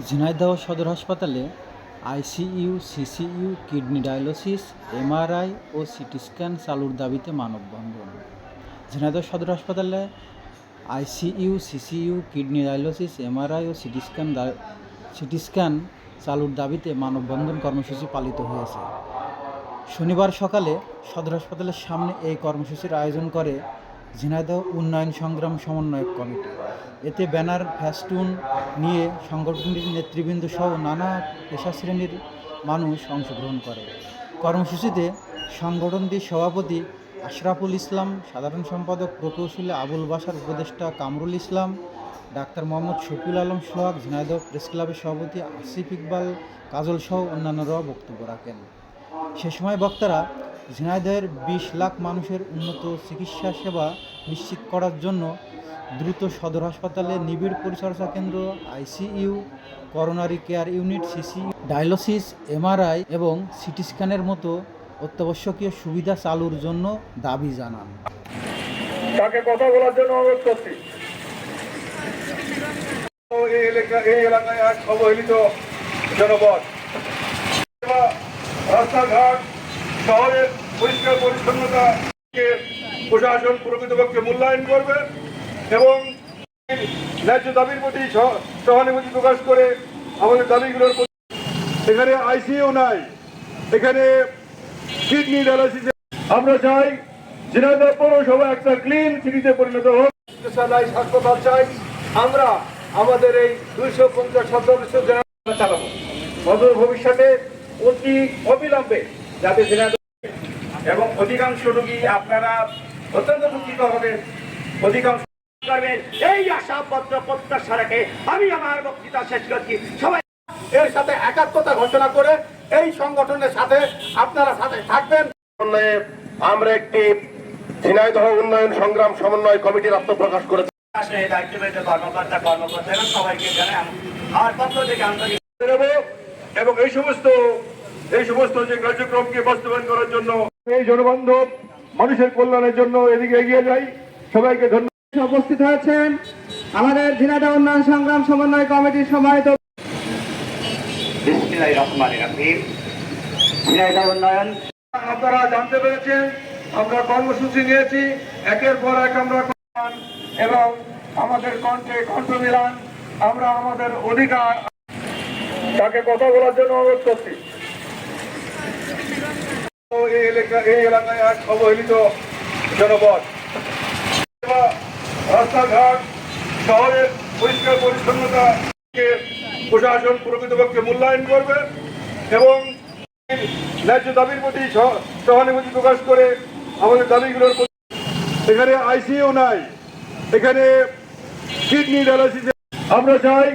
ঝিনাইদহ সদর হাসপাতালে ICU, CCU, kidney dialysis, MRI ও CT scan চালুর দাবিতে মানববন্ধন। ঝিনাইদহ সদর হাসপাতালে ICU, CCU, kidney dialysis, MRI ও সিটি স্ক্যান সিটি স্ক্যান চালুর দাবিতে মানববন্ধন কর্মসূচি পালিত হয়েছে। শনিবার সকালে সদর হাসপাতালের সামনে এই কর্মসূচির আয়োজন করে ঝিনাইদহ উন্নয়ন সংগ্রাম সমন্বয়ক কমিটি। এতে ব্যানার ফ্যাস্টুন নিয়ে সংগঠনটির নেতৃবৃন্দ সহ নানা পেশা শ্রেণির মানুষ অংশগ্রহণ করে। কর্মসূচিতে সংগঠনটির সভাপতি আশরাফুল ইসলাম, সাধারণ সম্পাদক প্রকৌশলী আবুল বাসার উপদেষ্টা কামরুল ইসলাম, ডাক্তার মোহাম্মদ শফিউল আলম সোহাগ, ঝিনাইদহ প্রেস ক্লাবের সভাপতি আসিফ ইকবাল কাজল সহ অন্যান্যরাও বক্তব্য রাখেন। সে সময় বক্তারা ঝিনাইদহের বিশ লাখ মানুষের উন্নত চিকিৎসা সেবা নিশ্চিত করার জন্য দ্রুত সদর হাসপাতালে নিবিড় পরিচর্যা কেন্দ্র, ICU, coronary care unit CC dialysis, MRI এবং সিটি স্ক্যানের মতো অত্যাবশ্যকীয় সুবিধা চালুর জন্য দাবি জানান। তাকে কথা বলার জন্য অনুরোধ করছি। এলাকায় এক অবহেলিত জনপদ। রাস্তাঘাট শহরের পরিষ্কার পরিচ্ছন্নতাকে প্রশাসন প্রকৃতপক্ষে মূল্যায়ন করবে এবং ন্যায্য দাবির প্রতি সহ- সহানুভূতি প্রকাশ করে আমাদের দাবিগুলোর প্রতি এখানে আইসিইউ নাই এখানে কিডনি ডায়ালিসিস আমরা চাই ঝিনাইদহ পৌরসভা একটা ক্লিন সিটিতে পরিণত হোক। স্পেশালাইজ হাসপাতাল চাই আমরা আমাদের এই দুইশো পঞ্চাশ সদস্য জেনারেল চালাবো। ভবিষ্যতে অতি অবিলম্বে যাতে ঝিনাইদহ এবং অধিকাংশ রোগী আপনারা অত্যন্ত দুঃখিত হবেন অধিকাংশ এই আশাপত্র প্রত্যাশা রেখে আমি আমার বক্তৃতা শেষ করছি। সবাই এর সাথে একাত্মতা ঘোষণা করে এই সংগঠনের সাথে আপনারা সাথে থাকবেন। আমরা একটি ঝিনাইদহ উন্নয়ন সংগ্রাম সমন্বয় কমিটির আত্মপ্রকাশ করেছি। কর্মকর্তা কর্মকর্তা এবং সবাইকে জানাই আম- আমার পক্ষ থেকে আন্তরিক এবং এই সমস্ত এই সমস্ত যে কার্যক্রমকে বাস্তবায়ন করার জন্য এই জনবান্ধব মানুষের কল্যাণের জন্য এদিকে এগিয়ে যাই। সবাইকে ধন্যবাদ উপস্থিত হয়েছেন আমাদের ঝিনাইদহ উন্নয়ন সংগ্রাম সমন্বয় কমিটির সম্মানিত উন্নয়ন আপনারা জানতে পেরেছেন আমরা কর্মসূচি নিয়েছি। একের পর এক আমরা এবং আমাদের কণ্ঠে কণ্ঠ মিলান। আমরা আমাদের অধিকার তাকে কথা বলার জন্য অনুরোধ করছি। এই এলাকা, এই এলাকায় অবহেলিত রাস্তাঘাট পরিষ্কার পরিচ্ছন্নতাকে প্রশাসন প্রকৃতপক্ষে মূল্যায়ন করবে এবং ন্যায্য দাবির প্রতি সহ- সহানুভূতি প্রকাশ করে আমাদের দাবিগুলোর এখানে আইসিইউ নাই, এখানে কিডনি আমরা চাই